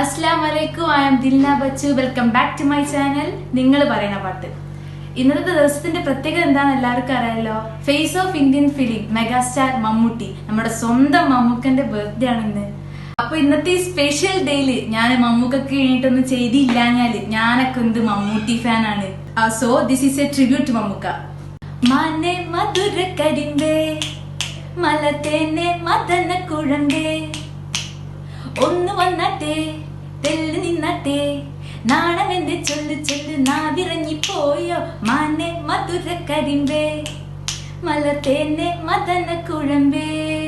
അസ്ലാം വലൈക്കും I'm Dilna Bachu. Welcome back to my channel നിങ്ങൾ പറയുന്ന പാട്ട്. ഇന്നത്തെ ദിവസത്തിന്റെ പ്രത്യേകത എന്താണെന്ന് എല്ലാവർക്കും അറിയാലോ? Face of Indian film megastar Mammootty നമ്മുടെ സ്വന്തം മമ്മൂക്കന്റെ ബർത്ത്ഡേ ആണ് ഇന്ന്. അപ്പൊ ഇന്നത്തെ ഈ സ്പെഷ്യൽ ഡേയിൽ ഞാൻ മമ്മൂക്കൊക്കെ കഴിഞ്ഞിട്ടൊന്നും ചെയ്തില്ലാഞ്ഞാൽ ഞാനൊക്കെ എന്ത് മമ്മൂട്ടി ഫാൻ ആണ്. So this is a tribute Mammookka. മനെ മധുര കരിമ്പേ മലത്തേനെ മദന കുഴമ്പേ ഒന്ന് വന്നാട്ടെ തെല്ല് നിന്നാട്ടെ. നാണമെന്റെ ചൊല്ലു ചൊല്ലു നാവിറങ്ങി പോയോ? മാനെ മധുര കരിമ്പേ. മലത്തേനെ മദന കുഴമ്പേ.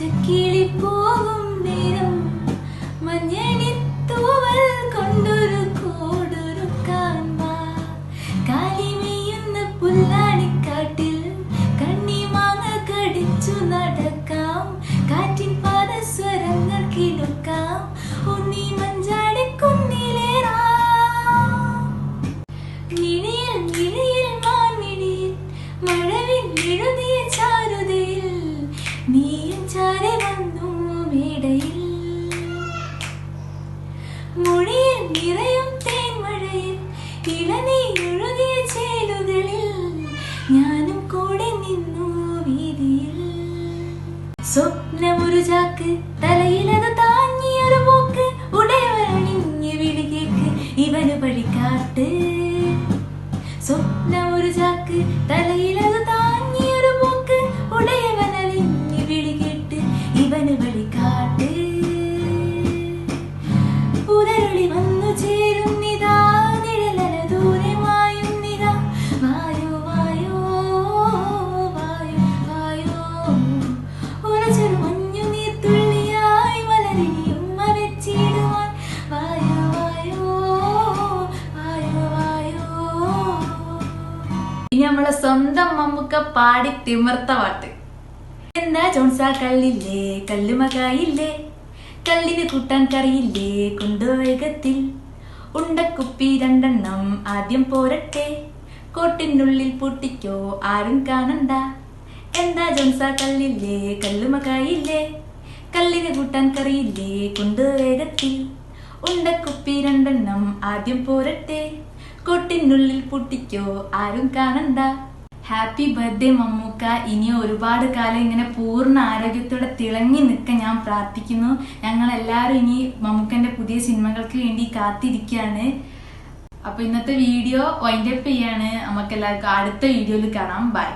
ആറ്റക്കിളി പോകും നേരം ilha. സ്വന്തം മമ്മുക്ക പാടി തിമിർത്ത പാട്ട്. എന്താ ജോൺസാ കള്ളില്ലേ കല്ലുമകായില്ലേ? കല്ലിന് കൂട്ടാൻ കറിയില്ലേ കൊണ്ടു വേഗത്തിൽ ഉണ്ടക്കുപ്പി രണ്ടെണ്ണം ആദ്യം പോരട്ടെ. കോട്ടിനുള്ളിൽ പൂട്ടിക്കോ ആരും കാണണ്ട. എന്താ ജോൺസാ കല്ലില്ലേ കല്ലുമകായില്ലേ? കല്ലിന് കൂട്ടാൻ കറിയില്ലേ കൊണ്ടു വേഗത്തിൽ ഉണ്ടക്കുപ്പി രണ്ടെണ്ണം ആദ്യം പോരട്ടെ. കൊട്ടിനുള്ളിൽ പൊട്ടിക്കോ ആരും കാണണ്ട. Happy birthday Mammookka. ഇനി ഒരുപാട് കാലം ഇങ്ങനെ പൂർണ ആരോഗ്യത്തോടെ തിളങ്ങി നിൽക്കാൻ ഞാൻ പ്രാർത്ഥിക്കുന്നു. ഞങ്ങൾ എല്ലാവരും ഇനി മമ്മൂക്കന്റെ പുതിയ സിനിമകൾക്ക് വേണ്ടി കാത്തിരിക്കുകയാണ്. അപ്പൊ ഇന്നത്തെ വീഡിയോ വൈൻഡപ്പ് ചെയ്യാണ്. നമുക്ക് എല്ലാവർക്കും അടുത്ത വീഡിയോയിൽ കാണാം. ബൈ